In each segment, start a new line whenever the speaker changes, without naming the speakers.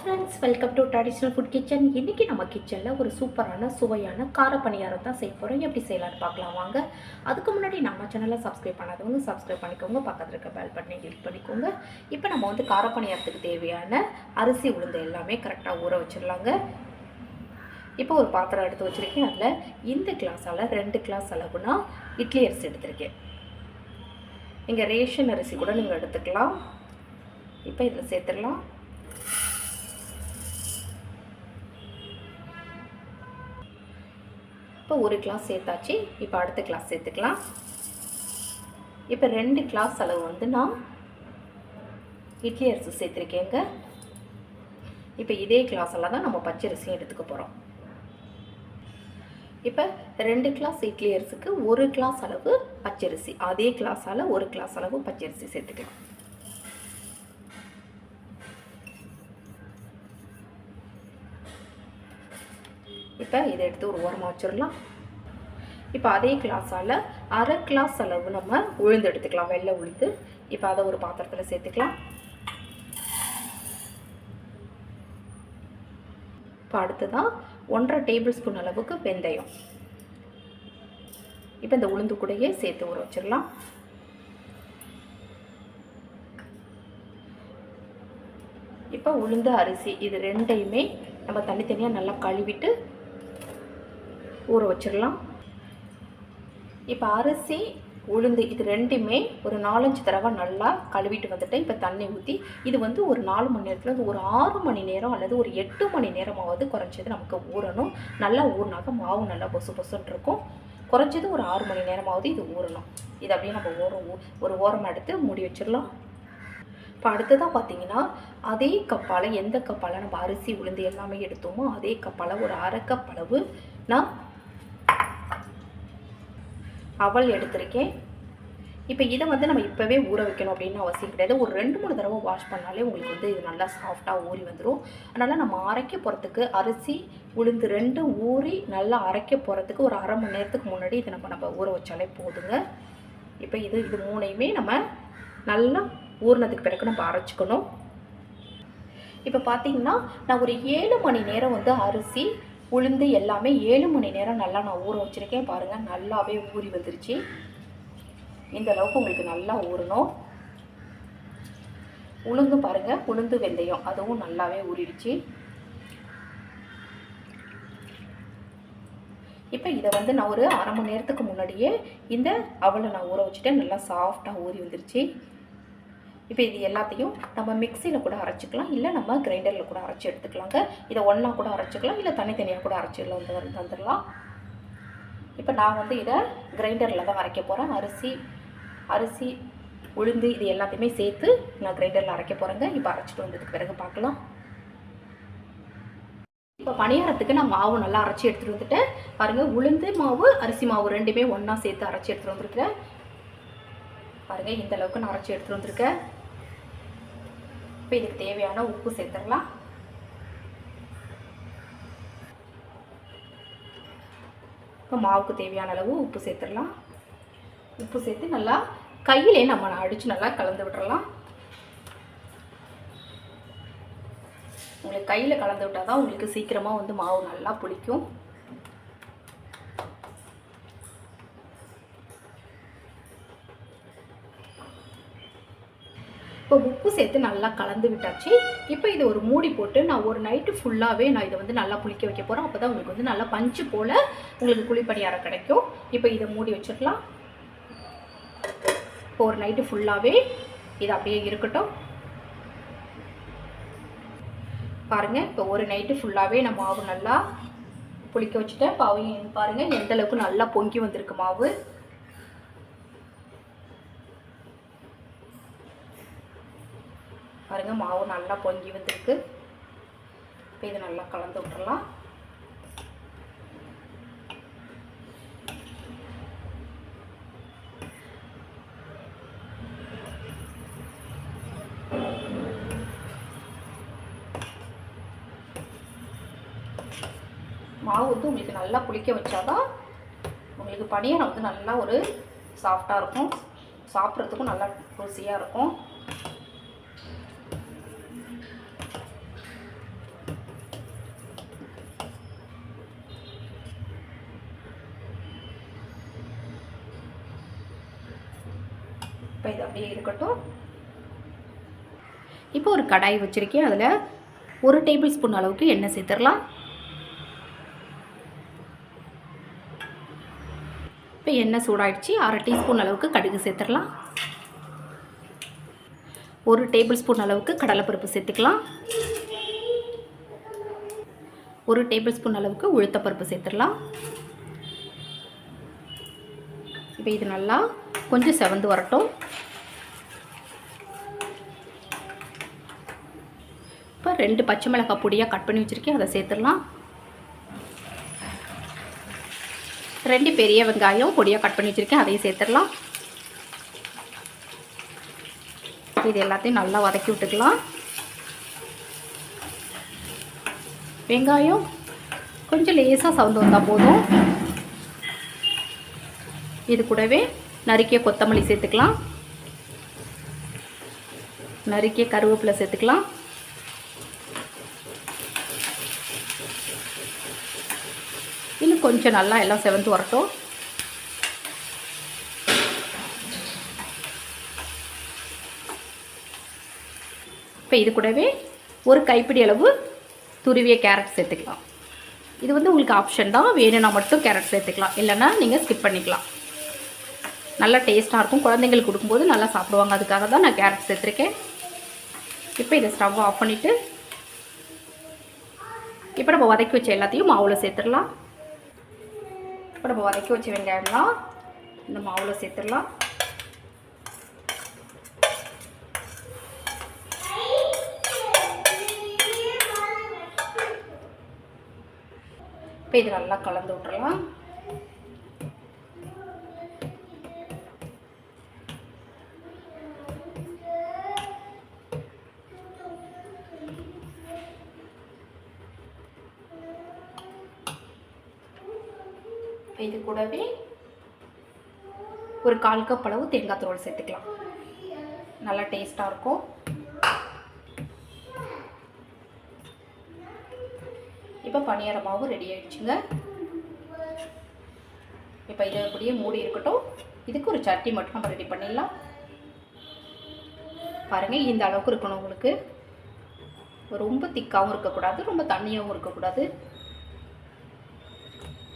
Friends welcome to traditional food kitchen இன்றைக்கி நம்ம கிச்சனில் ஒரு சூப்பரான சுவையான கார பணியாரம் தான் செய்ய போகிறோம் எப்படி செய்யலாம்னு பார்க்கலாம் வாங்க. அதுக்கு முன்னாடி நம்ம சேனலை சப்ஸ்கிரைப் பண்ணாதவங்க சப்ஸ்கிரைப் பண்ணிக்கோங்க. பக்கத்தில் இருக்க பெல் பட்டனை கிளிக் பண்ணிக்கோங்க. இப்போ நம்ம வந்து கார பணியாரத்துக்கு தேவையான அரிசி உளுந்து எல்லாமே கரெக்டாக ஊற வச்சிடலாங்க. இப்போ ஒரு பாத்திரம் எடுத்து வச்சுருக்கேன். அதில் இந்த கிளாஸால் ரெண்டு கிளாஸ் அளவுனா இட்லி அரிசி எடுத்திருக்கேன். இங்கே ரேஷன் அரிசி கூட நீங்கள் எடுத்துக்கலாம். இப்போ இதில் சேர்த்துடலாம். இப்போ ஒரு கிளாஸ் சேர்த்தாச்சு. இப்போ அடுத்த கிளாஸ் சேர்த்துக்கலாம். இப்போ ரெண்டு கிளாஸ் அளவு வந்து நான் இட்லி அரிசி சேர்த்துருக்கேங்க. இப்போ இதே கிளாஸில் தான் நம்ம பச்சரிசியும் எடுத்துக்க போகிறோம் இப்போ ரெண்டு கிளாஸ் இட்லி அரிசிக்கு ஒரு கிளாஸ் அளவு பச்சரிசி அதே கிளாஸால் ஒரு கிளாஸ் அளவு பச்சரிசி சேர்த்துக்கலாம். இப்போ இதை எடுத்து ஒரு ஓரமாக வச்சிடலாம். இப்போ அதே கிளாஸால் அரை கிளாஸ் அளவு நம்ம உளுந்து எடுத்துக்கலாம். வெள்ளை உளுந்து. இப்போ அதை ஒரு பாத்திரத்தில் சேர்த்துக்கலாம். இப்போ அடுத்ததான் ஒன்றரை டேபிள் ஸ்பூன் அளவுக்கு வெந்தயம். இப்போ இந்த உளுந்து கூடையே சேர்த்து ஊற வச்சிடலாம். இப்போ உளுந்து அரிசி. இது ரெண்டையுமே நம்ம தனித்தனியாக நல்லா கழுவிட்டு ஊற வச்சிடலாம். இப்போ அரிசி உளுந்து இது ரெண்டுமே ஒரு நாலஞ்சு தடவை நல்லா கழுவிட்டு வந்துட்டேன் இப்போ தண்ணி ஊற்றி இது வந்து ஒரு நாலு மணி நேரத்தில் வந்து ஒரு ஆறு மணி நேரம் அல்லது ஒரு எட்டு மணி நேரமாவது குறைஞ்சது நமக்கு ஊறணும். நல்லா ஊறினாக்க மாவு நல்லா பொசு பொசுன்னு இருக்கும். குறைஞ்சது ஒரு ஆறு மணி நேரமாவது இது ஊறணும். இது அப்படியே நம்ம ஓரம் ஒரு ஓரம் எடுத்து மூடி வச்சிடலாம். இப்போ அடுத்ததாக பார்த்தீங்கன்னா அதே கப்பால் எந்த கப்பால் நம்ம அரிசி உளுந்து எல்லாமே எடுத்தோமோ அதே கப்பால் ஒரு அரை கப் அளவு நான் அவல் எடுத்திருக்கேன். இப்போ இதை வந்து நம்ம இப்போவே ஊற வைக்கணும் அப்படின்னு அவசியம் கிடையாது. ஒரு ரெண்டு மூணு தடவை வாஷ் பண்ணாலே உங்களுக்கு வந்து இது நல்லா சாஃப்டாக ஊறி வந்துடும் அதனால் நம்ம அரைக்க போகிறதுக்கு அரிசி உளுந்து ரெண்டும் ஊறி நல்லா அரைக்க போகிறதுக்கு ஒரு அரை மணி நேரத்துக்கு முன்னாடி இதை நம்ம நம்ம ஊற வச்சாலே போதுங்க. இப்போ இது இது மூணையுமே நம்ம நல்லா ஊறினதுக்கு பிறகு நம்ம அரைச்சிக்கணும். இப்போ பார்த்தீங்கன்னா நான் ஒரு ஏழு மணி நேரம் வந்து அரிசி உளுந்து எல்லாமே ஏழு மணி நேரம் நல்லா நான் ஊற வச்சுருக்கேன். பாருங்கள் நல்லாவே ஊறி வந்துருச்சு. இந்த அளவுக்கு உங்களுக்கு நல்லா ஊறணும். உளுந்து பாருங்கள் உளுந்து வெந்தயம் அதுவும் நல்லாவே ஊறிடுச்சு. இப்போ இதை வந்து நான் ஒரு அரை மணி நேரத்துக்கு முன்னாடியே இந்த அவளை நான் ஊற வச்சுட்டேன். நல்லா சாஃப்டாக ஊறி வந்துருச்சு. இப்போ இது எல்லாத்தையும் நம்ம மிக்சியில் கூட அரைச்சிக்கலாம். இல்லை நம்ம கிரைண்டரில் கூட அரைச்சி எடுத்துக்கலாங்க. இதை ஒன்றா கூட அரைச்சிக்கலாம். இல்லை தனித்தனியாக கூட அரைச்சிடலாம் வந்து தந்துடலாம். இப்போ நான் வந்து இதை கிரைண்டரில் தான் அரைக்க போகிறேன் அரிசி அரிசி உளுந்து இது எல்லாத்தையுமே சேர்த்து நான் கிரைண்டரில் அரைக்க போகிறேங்க இப்போ அரைச்சிட்டு வந்ததுக்கு பிறகு பார்க்கலாம். இப்போ பணியாரத்துக்கு நான் மாவு நல்லா அரைச்சி எடுத்துகிட்டு வந்துட்டேன். பாருங்கள் உளுந்து மாவு அரிசி மாவு ரெண்டுமே ஒன்றா சேர்த்து அரைச்சி எடுத்துகிட்டு வந்துருக்கேன் பாருங்கள் இந்த அளவுக்கு நான் அரைச்சி எடுத்துகிட்டு வந்திருக்கேன். இப்போ இதுக்கு தேவையான உப்பு சேர்த்துடலாம். இப்போ மாவுக்கு தேவையான அளவு உப்பு சேர்த்துடலாம். உப்பு சேர்த்து நல்லா கையிலே நம்ம அடித்து நல்லா கலந்து விட்டுறலாம். உங்களுக்கு கையில் கலந்து விட்டால் தான் உங்களுக்கு சீக்கிரமாக வந்து மாவு நல்லா புளிக்கும். இப்போ உப்பு சேர்த்து நல்லா கலந்து விட்டாச்சு. இப்போ இது ஒரு மூடி போட்டு நான் ஒரு நைட்டு ஃபுல்லாகவே நான் இதை வந்து நல்லா புளிக்க வைக்க போகிறேன் அப்போ தான் உங்களுக்கு வந்து நல்லா பஞ்சு போல் உங்களுக்கு குழிப்பணியாரம் கிடைக்கும். இப்போ இதை மூடி வச்சிடலாம். இப்போ ஒரு நைட்டு ஃபுல்லாகவே இது அப்படியே இருக்கட்டும். பாருங்கள் இப்போ ஒரு நைட்டு ஃபுல்லாகவே நான் மாவு நல்லா புளிக்க வச்சுட்டேன். பாவையும் பாருங்கள் எந்தளவுக்கு நல்லா பொங்கி வந்திருக்கு மாவு பாருங்கள் மாவு நல்லா பொங்கி வந்திருக்கு. இப்போ இதை நல்லா கலந்து விட்டுறலாம். மாவு வந்து உங்களுக்கு நல்லா புளிக்க வச்சாதான் உங்களுக்கு பணியாரம் வந்து நல்லா ஒரு சாஃப்டாக இருக்கும். சாப்பிட்றதுக்கும் நல்லா ருசியாக இருக்கும். இது அப்படியே இருக்கட்டும். இப்போ ஒரு கடாய் வச்சுருக்கேன். அதில் ஒரு டேபிள் ஸ்பூன் அளவுக்கு எண்ணெய் சேர்த்துடலாம். இப்போ எண்ணெய் சூடாயிடுச்சு. அரை டீஸ்பூன் அளவுக்கு கடுகு சேர்த்துடலாம். ஒரு டேபிள் ஸ்பூன் அளவுக்கு கடலைப்பருப்பு சேர்த்துக்கலாம். ஒரு டேபிள் ஸ்பூன் அளவுக்கு உளுத்தப்பருப்பு சேர்த்துடலாம். இப்போ இது நல்லா கொஞ்சம் செவந்து வரட்டும். ரெண்டு பச்சை மிளகாய் பொடியாக கட் பண்ணி வச்சுருக்கேன். அதை சேர்த்துடலாம். ரெண்டு பெரிய வெங்காயம் பொடியாக கட் பண்ணி வச்சுருக்கேன். அதையும் சேர்த்துடலாம். இது எல்லாத்தையும் நல்லா வதக்கி விட்டுக்கலாம். வெங்காயம் கொஞ்சம் லேசாக சவுந்து வந்தால் போதும். இது கூடவே நறுக்கிய கொத்தமல்லி சேர்த்துக்கலாம். நறுக்கிய கருவேப்பிலை சேர்த்துக்கலாம். கொஞ்சம் நல்லா எல்லாம் செவந்து வரட்டும். இப்போ இது கூடவே ஒரு கைப்பிடி அளவு துருவிய கேரட் சேர்த்துக்கலாம். இது வந்து உங்களுக்கு ஆப்ஷன் தான். வேணும்னா மட்டும் கேரட் சேர்த்துக்கலாம். இல்லைன்னா நீங்கள் ஸ்கிப் பண்ணிக்கலாம். நல்லா டேஸ்ட்டாக இருக்கும். குழந்தைங்களுக்கு கொடுக்கும்போது நல்லா சாப்பிடுவாங்க. அதுக்காக தான் நான் கேரட் சேர்த்துருக்கேன். இப்போ இதை ஸ்டவ் ஆஃப் பண்ணிவிட்டு இப்போ நம்ம வதக்கி வச்ச எல்லாத்தையும் மாவில் சேர்த்துடலாம். இப்போ நம்ம வதக்கி வச்ச வெங்காயம்லாம் இந்த மாவில் சேர்த்துடலாம். இப்போ இது நல்லா கலந்து விட்றலாம் கூடவே ஒரு கால் கப் அளவு தேங்காய் துருவல் சேர்த்துக்கலாம். நல்லா டேஸ்ட்டாக இருக்கும். இப்போ பனியார மாவு ரெடி ஆயிடுச்சுங்க. இப்போ இதை அப்படியே மூடி இருக்கட்டும். இதுக்கு ஒரு சட்னி மட்டும் நம்ம ரெடி பண்ணிடலாம். பாருங்கள் இந்த அளவுக்கு இருக்கணும் உங்களுக்கு. ரொம்ப திக்காகவும் இருக்கக்கூடாது ரொம்ப தண்ணியாகவும் இருக்கக்கூடாது.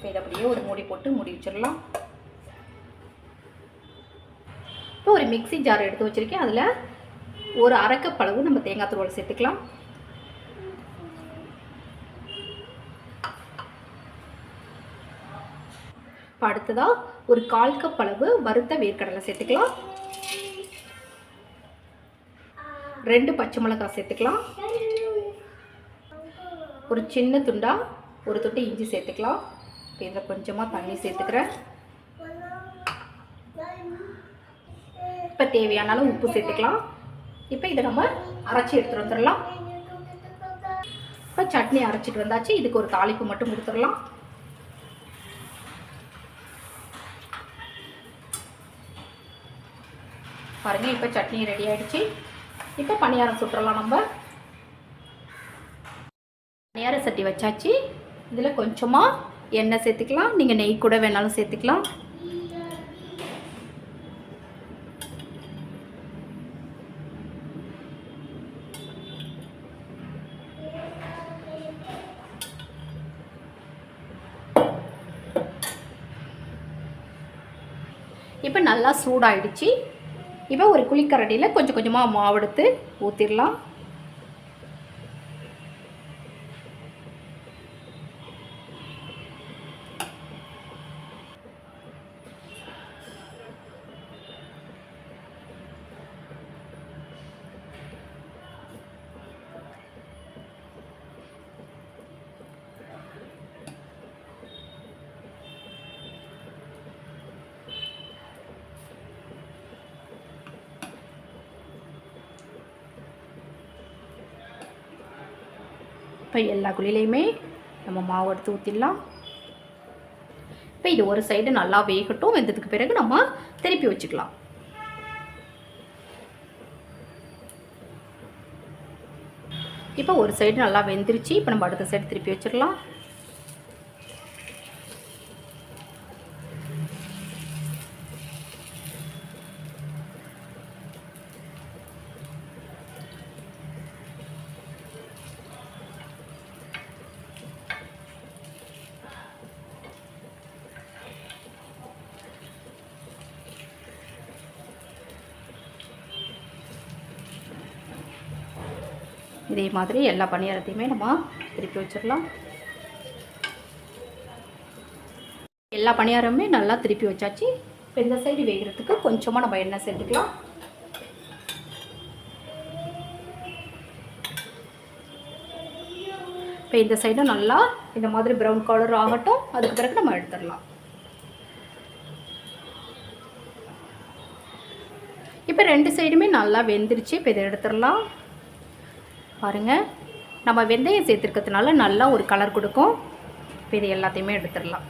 இப்போ இதை அப்படியே ஒரு மூடி போட்டு மூடி வச்சிடலாம். இப்போ ஒரு மிக்ஸி ஜார் எடுத்து வச்சுருக்கேன். அதில் ஒரு அரைக்கப்பளவு நம்ம தேங்காய் துருவல் சேர்த்துக்கலாம். இப்போ அடுத்ததாக ஒரு கால் கப் அளவு வறுத்த வேர்க்கடலை சேர்த்துக்கலாம். ரெண்டு பச்சை மிளகாய் சேர்த்துக்கலாம். ஒரு சின்ன துண்டா ஒரு துண்டு இஞ்சி சேர்த்துக்கலாம். இதில் கொஞ்சமாக தண்ணி சேர்த்துக்கிறேன். இப்போ தேவையான அளவு உப்பு சேர்த்துக்கலாம். இப்போ இதை நம்ம அரைச்சி எடுத்துகிட்டு வந்துடலாம். இப்போ சட்னி அரைச்சிட்டு வந்தாச்சு. இதுக்கு ஒரு தாளிப்பு மட்டும் கொடுத்துடலாம். பாருங்கள் இப்போ சட்னி ரெடி ஆகிடுச்சு இப்போ பணியாரம் சுட்டுறலாம் நம்ம. பணியார சட்டி வச்சாச்சு. இதில் கொஞ்சமாக எண்ணெய் சேர்த்துக்கலாம். நீங்கள் நெய் கூட வேணாலும் சேர்த்துக்கலாம். இப்போ நல்லா சூடாயிடுச்சு. இப்போ ஒரு குழிக்கரண்டியில் கொஞ்சம் கொஞ்சமாக மாவு எடுத்து ஊற்றிடலாம் இப்போ எல்லா குழிலையுமே நம்ம மாவு எடுத்து ஊற்றிடலாம் இப்போ இது ஒரு சைடு நல்லா வேகட்டும். வெந்ததுக்கு பிறகு நம்ம திருப்பி வச்சுக்கலாம். இப்போ ஒரு சைடு நல்லா வெந்துருச்சு. இப்போ நம்ம அடுத்த சைடு திருப்பி வச்சிடலாம். இதே மாதிரி எல்லா பணியாரத்தையுமே நம்ம திருப்பி வச்சிடலாம். எல்லா பணியாரமுமே நல்லா திருப்பி வச்சாச்சு. இப்போ இந்த சைடு வேகிறதுக்கு கொஞ்சமாக நம்ம எண்ணெய் சேர்த்துக்கலாம். இப்போ இந்த சைடும் நல்லா இந்த மாதிரி ப்ரௌன் கலர் ஆகட்டும். அதுக்கு பிறகு நம்ம எடுத்துடலாம். இப்போ ரெண்டு சைடுமே நல்லா வெந்துருச்சு. இப்போ இதை எடுத்துடலாம். பாருங்கள் நம்ம வெந்தயம் சேர்த்துருக்கிறதுனால நல்லா ஒரு கலர் கொடுக்கும். இப்போ இது எல்லாத்தையுமே எடுத்துடலாம்.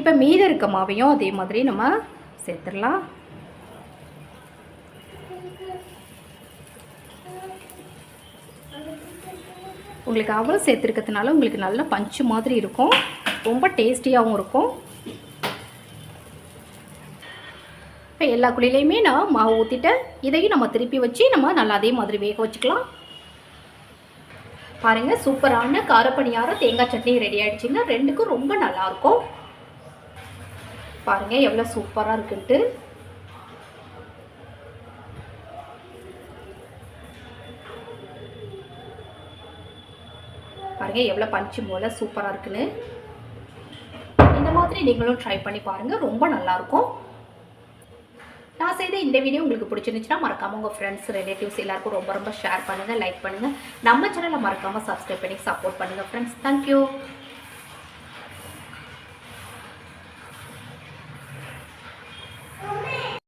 இப்போ மீதம் இருக்க மாவையும் அதே மாதிரி நம்ம சேர்த்துடலாம். உங்களுக்கு அவ்வளோ சேர்த்துருக்கிறதுனால உங்களுக்கு நல்ல பஞ்சு மாதிரி இருக்கும். ரொம்ப டேஸ்டியாகவும் இருக்கும். இப்போ எல்லா குழிலையுமே நான் மாவு ஊற்றிட்டேன் இதையும் நம்ம திருப்பி வச்சு நம்ம நல்லா அதே மாதிரி வேக வச்சுக்கலாம். பாருங்கள் சூப்பரான காரப்பணியாரம் தேங்காய் சட்னி ரெடி ஆகிடுச்சிங்க ரெண்டுக்கும் ரொம்ப நல்லாயிருக்கும் பாருங்கள் எவ்வளோ சூப்பராக இருக்குன்ட்டு. பாருங்கள் எவ்வளோ பஞ்சு போல் சூப்பராக இருக்குன்னு. இந்த மாதிரி நீங்களும் ட்ரை பண்ணி பாருங்கள் ரொம்ப நல்லாயிருக்கும் நான் செய்த இந்த வீடியோ உங்களுக்கு பிடிச்சிருந்துச்சுன்னா மறக்காமல் உங்கள் ஃப்ரெண்ட்ஸ் ரிலேட்டிவ்ஸ் எல்லாருக்கும் ரொம்ப ரொம்ப ஷேர் பண்ணுங்கள் லைக் பண்ணுங்கள் நம்ம சேனலை மறக்காமல் சப்ஸ்கிரைப் பண்ணி சப்போர்ட் பண்ணுங்கள் ஃப்ரெண்ட்ஸ் தேங்க்யூ